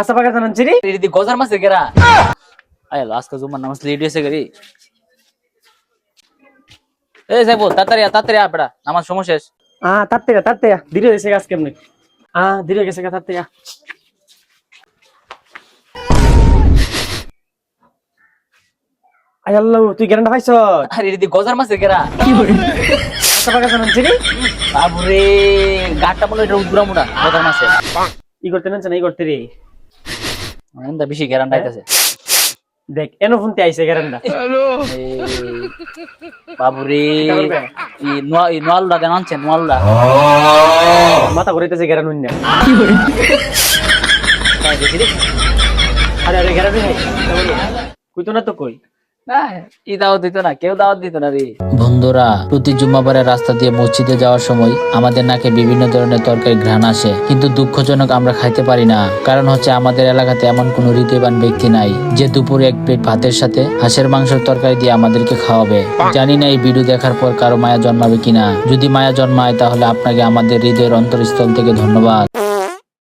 ಕಸ ಬಗರ್ ನಂಚಿರಿ ಇದು ಗೋಜಾರ್ ಮಸ್ ಸಿಗರ ಅಯ್ಯ গজার ই করতে করতে রে মানে আন্দা বেশি গ্যারান্টি আইতাছে। দেখ এনো ফোনতে আইছে গ্যারান্টি হ্যালো। বাবুরে ই নোয়া ই নোয়ালদা গান আনছে নোয়ালদা? মাথা ঘুরাইতেছে গ্যারান্টি না কি করে হ্যাঁ, আরে আরে গ্যারান্টি কই তো না তো কই? খাইতে পারি না। কারণ হচ্ছে আমাদের এলাকাতে এমন কোনো ব্যক্তি নাই, যে দুপুরে এক প্লেট ভাতের সাথে হাঁসের মাংসের তরকারি দিয়ে আমাদেরকে খাওয়াবে। জানি না এই ভিডিও দেখার পর কারও মায়া জন্মাবে কিনা। যদি মায়া জন্মায়, তাহলে আপনাকে আমাদের হৃদয়ের অন্তরস্থল থেকে ধন্যবাদ।